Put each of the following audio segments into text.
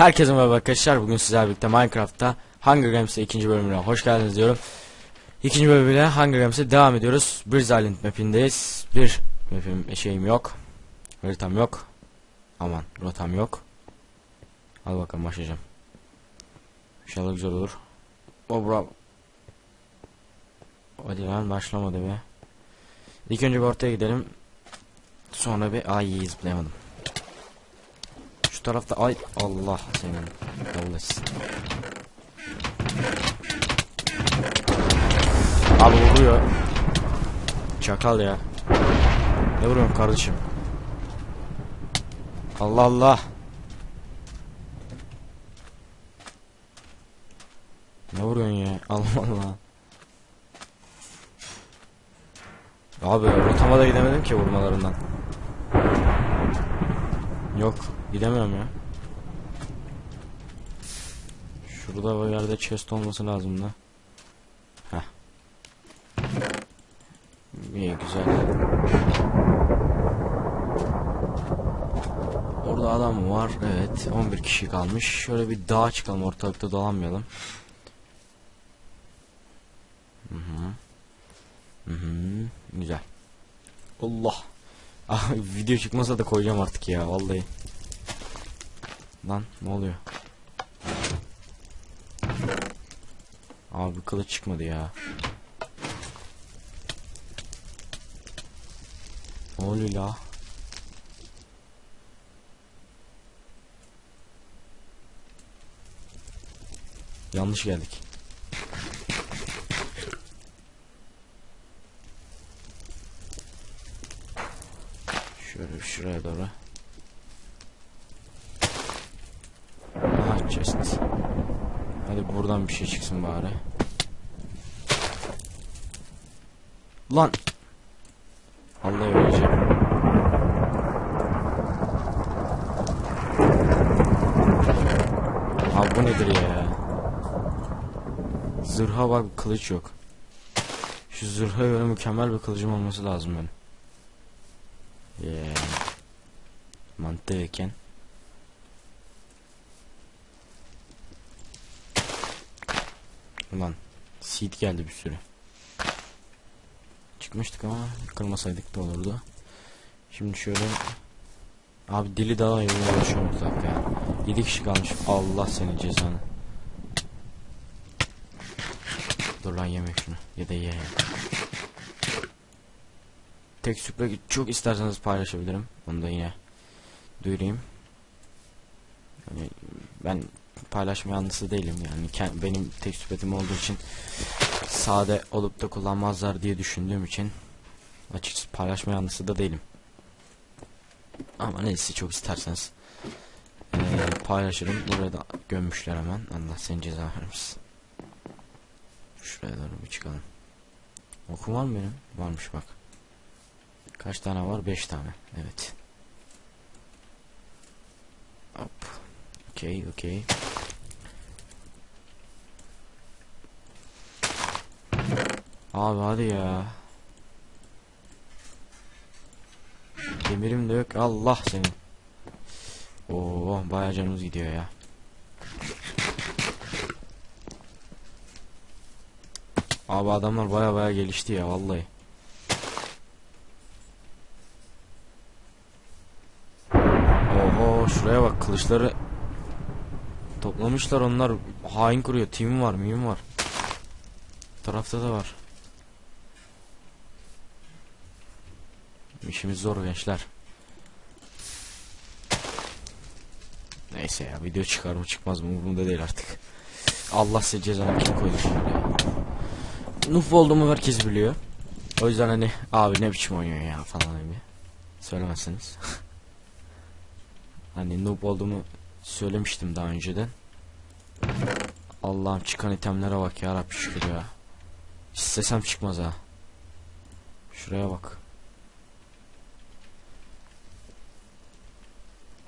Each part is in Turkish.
Herkese merhaba arkadaşlar. Bugün sizlerle birlikte Minecraft'ta Hunger Games'e ikinci bölümüne hoş geldiniz diyorum. İkinci bölümüyle Hunger Games'e devam ediyoruz. Bridge Island mapindeyiz. Bir mapim şeyim yok. Haritam yok. Aman rotam yok. Hadi bakalım başlayacağım. İnşallah güzel olur. Oh bravo. Hadi lan başlamadı be. İlk önce bir ortaya gidelim. Sonra bir ay zıplayamadım. Şu tarafta ay Allah senin Allah'sın. Abi vuruyor. Çakal ya. Ne vuruyorsun kardeşim? Allah Allah. Ne vuruyorsun ya? Allah Allah. Abi rotama da gidemedim ki vurmalarından. Yok gidemiyorum ya. Şurada bir yerde chest olması lazım da. Heh. İyi güzel. Orada adam var. Evet. 11 kişi kalmış. Şöyle bir dağa çıkalım. Ortalıkta dolanmayalım. Hı hı. Hı hı. Güzel. Allah. Ah, video çıkmasa da koyacağım artık ya vallahi. Lan ne oluyor? Abi kılıç çıkmadı ya. Ne oluyor la? Yanlış geldik. Şöyle şuraya doğru. Aha chest. Hadi buradan bir şey çıksın bari. Lan. Vallahi öleceğim. Abi bu nedir ya? Zırha bak kılıç yok. Şu zırha göre mükemmel bir kılıcım olması lazım benim. Yeah. Mantıken. Ulan seed geldi bir sürü. Çıkmıştık ama kırmasaydık da olurdu. Şimdi şöyle Abi deli daha iyi uğraşıyorum ortak ya. 7 kişi kalmış. Allah senin cezanı. Dur lan yeme şunu. Ya da ye. Tek süpre çok isterseniz paylaşabilirim. Onu da yine duyurayım. Yani ben paylaşma yanlısı değilim yani benim tek süpretim olduğu için sade olup da kullanmazlar diye düşündüğüm için açıkçası paylaşma yanlısı da değilim. Ama neyse çok isterseniz ee, paylaşırım. Buraya da gömmüşler hemen. Allah seni ceza vermesin. Şuraya doğru bir çıkalım. Okum var mı benim? Varmış bak. Kaç tane var? 5 tane. Evet. Hop. Okey, okey. Abi hadi ya. Demirim de yok. Allah senin. Oo, bayağı canımız gidiyor ya. Abi adamlar baya baya gelişti ya vallahi. Oho şuraya bak kılıçları toplamışlar onlar hain kuruyor tim var miyim var. Tarafta da var. İşimiz zor gençler. Neyse ya video çıkar mı çıkmaz mı umurumda değil artık. Allah size cezanı kim koydu ya. Nuf olduğumu herkes biliyor. O yüzden hani abi ne biçim oynuyor ya falan gibi söylemezsiniz. hani noob olduğumu söylemiştim daha önceden. Allah'ım çıkan itemlere bak ya Rabbi şükür ya. İstesem çıkmaz ha. Şuraya bak.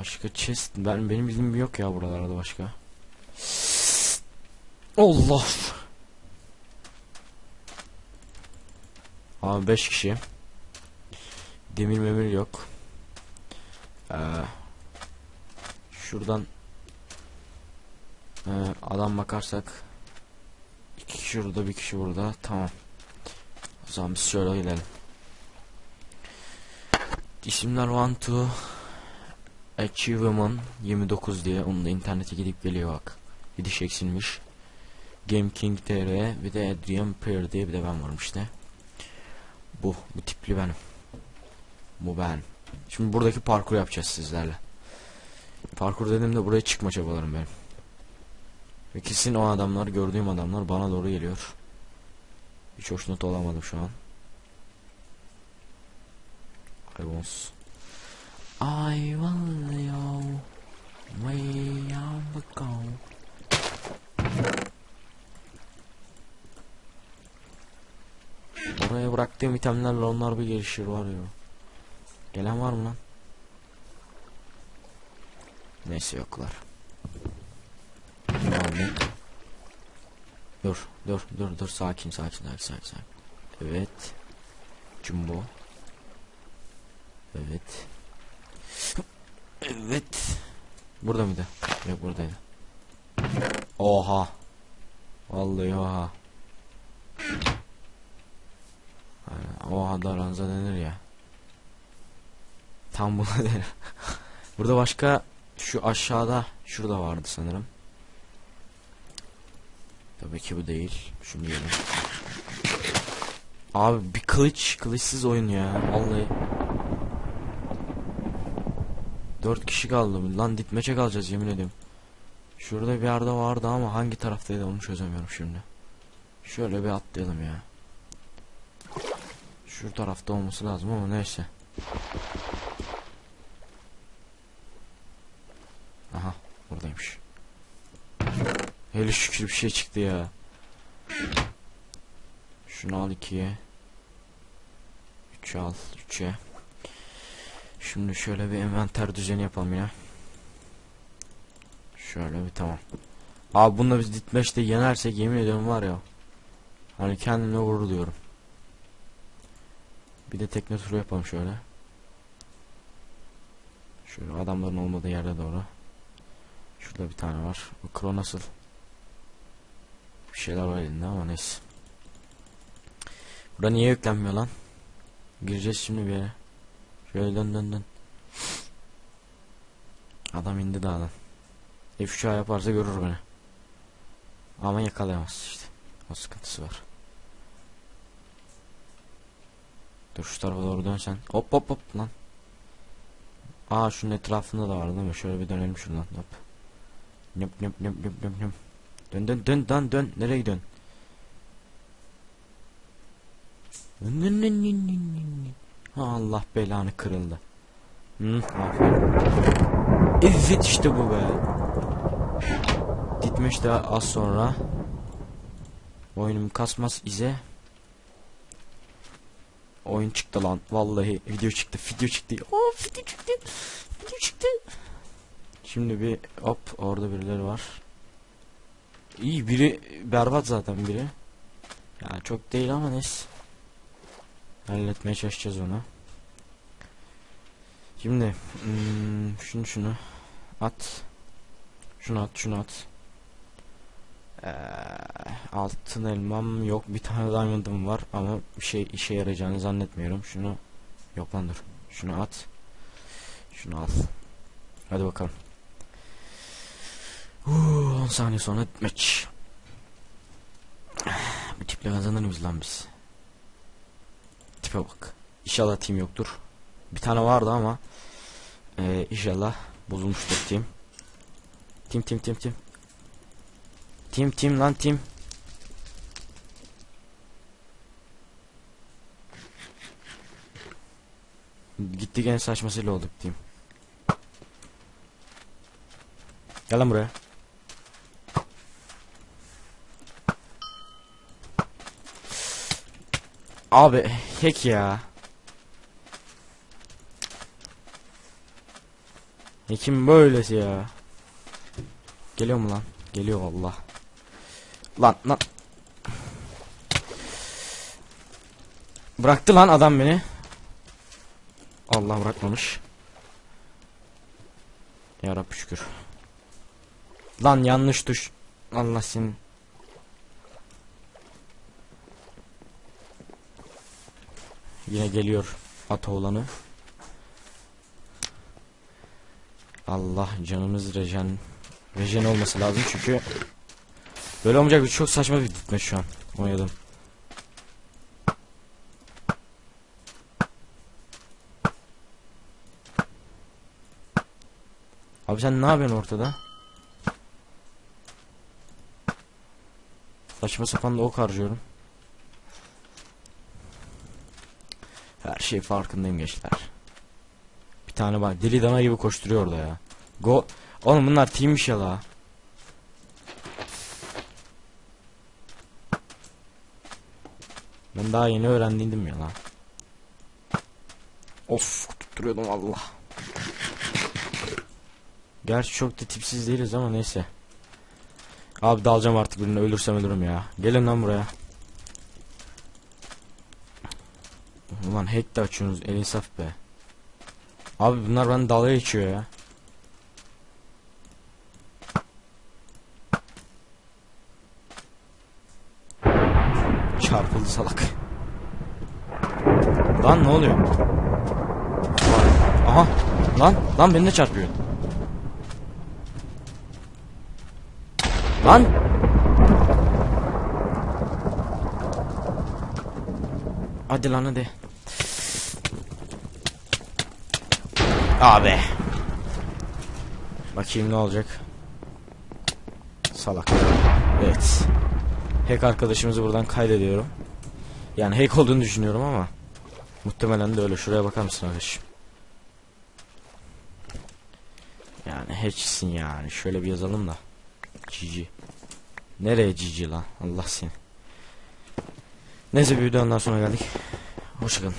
Başka chest ben benim bildiğim yok ya buralarda başka. Allah. Abi 5 kişi. Demir memir yok. Ee, şuradan Ee, adam bakarsak iki kişi burada bir kişi burada tamam. O zaman biz şöyle gidelim. İsimler one to Achievement 29 diye onu da internete gidip geliyor bak. Gidiş eksilmiş. Game King TR bir de Adrian Pair diye bir de ben varım işte. Bu bu tipli benim. Bu ben. Şimdi buradaki parkur yapacağız sizlerle. Parkur dediğimde buraya çıkma çabalarım benim. Ve kesin o adamlar gördüğüm adamlar bana doğru geliyor. Hiç hoşnut olamadım şu an. I was I will bıraktığım itemlerle onlar bir gelişir var ya. Gelen var mı lan? Neyse yoklar. Dur, dur, dur, dur. Sakin, sakin, sakin, sakin, sakin. Evet. Jumbo. Evet. Evet. Burada mıydı? Yok buradaydı. Oha. Vallahi oha. Oha da ranza denir ya. Tam buna denir. Burada başka şu aşağıda şurada vardı sanırım. Tabii ki bu değil. Şunu yiyelim. Abi bir kılıç, kılıçsız oyun ya. Vallahi. Dört kişi kaldı. Lan ditmeçe kalacağız yemin ediyorum. Şurada bir yerde vardı ama hangi taraftaydı onu çözemiyorum şimdi. Şöyle bir atlayalım ya. Şu tarafta olması lazım ama neyse. Aha buradaymış. Hele şükür bir şey çıktı ya. Şunu al ikiye. Üç al üçe. Şimdi şöyle bir envanter düzeni yapalım ya. Şöyle bir tamam. Abi bununla biz ditmeşte yenersek yemin ediyorum var ya. Hani kendimle gurur. Bir de tekne turu yapalım şöyle. Şöyle adamların olmadığı yerde doğru. Şurada bir tane var. Bu kro nasıl? Bir şeyler var elinde ama neyse. Burada niye yüklenmiyor lan? Gireceğiz şimdi bir yere. Şöyle dön dön dön. Adam indi dağdan. F3 yaparsa görür beni. Ama yakalayamaz işte. O sıkıntısı var. Dur şu tarafa doğru dönsen. Hop hop hop lan. Aa şunun etrafında da var değil mi? Şöyle bir dönelim şuradan. Hop. Nöp nöp nöp nöp nöp nöp. Dön dön dön dön dön. Nereye gidiyorsun? Dön dön dön dön dön dön. Allah belanı kırıldı. Hı. Evet işte bu be. Gitmiş daha az sonra. Oyunum kasmaz ize. Oyun çıktı lan. Vallahi video çıktı. Video çıktı. Oh video çıktı. Video çıktı. Şimdi bir hop orada birileri var. İyi biri berbat zaten biri. Ya çok değil ama neyse. Halletmeye çalışacağız onu. Şimdi hmm, şunu şunu at. Şunu at, şunu at. Ee, altın elmam yok. Bir tane diamond'ım var ama bir şey işe yarayacağını zannetmiyorum. Şunu yok lan dur. Şunu at. Şunu al. Hadi bakalım. Uuu, 10 saniye sonra maç. Bu tiple kazanır mıyız lan biz? Tipe bak. İnşallah team yoktur. Bir tane vardı ama ee, inşallah bozulmuştur team. Team team team team. Team team lan team. Gitti gene saçmasıyla olduk team. Gel lan buraya. Abi hack ya. Hack'in böylesi ya. Geliyor mu lan? Geliyor Allah. Lan lan. Bıraktı lan adam beni. Allah bırakmamış. Ya Rabbi şükür. Lan yanlış tuş. Allah senin. Yine geliyor at oğlanı. Allah canımız rejen rejen olması lazım çünkü böyle olmayacak bir çok saçma bir ditme şu an oynadım. Abi sen ne yapıyorsun ortada? Saçma sapan da ok harcıyorum. Her şey farkındayım gençler. Bir tane bak deli dana gibi koşturuyor orada ya. Go Oğlum bunlar teammiş ya la. Ben daha yeni öğrendiydim ya la. Of tutturuyordum Allah. Gerçi çok da tipsiz değiliz ama neyse. Abi dalacağım artık birine ölürsem ölürüm ya. Gelin lan buraya. Ulan hack de açıyorsunuz el insaf be. Abi bunlar bana dalga geçiyor ya. Çarpıldı salak. Lan ne oluyor? Aha lan lan beni de çarpıyor. Lan Hadi lan hadi. Abi. Bakayım ne olacak. Salak. Evet. Hack arkadaşımızı buradan kaydediyorum. Yani hack olduğunu düşünüyorum ama muhtemelen de öyle. Şuraya bakar mısın arkadaşım? Yani hatchsin yani. Şöyle bir yazalım da. GG. Nereye GG lan? Allah seni. Neyse bir videondan sonra geldik. Hoşçakalın.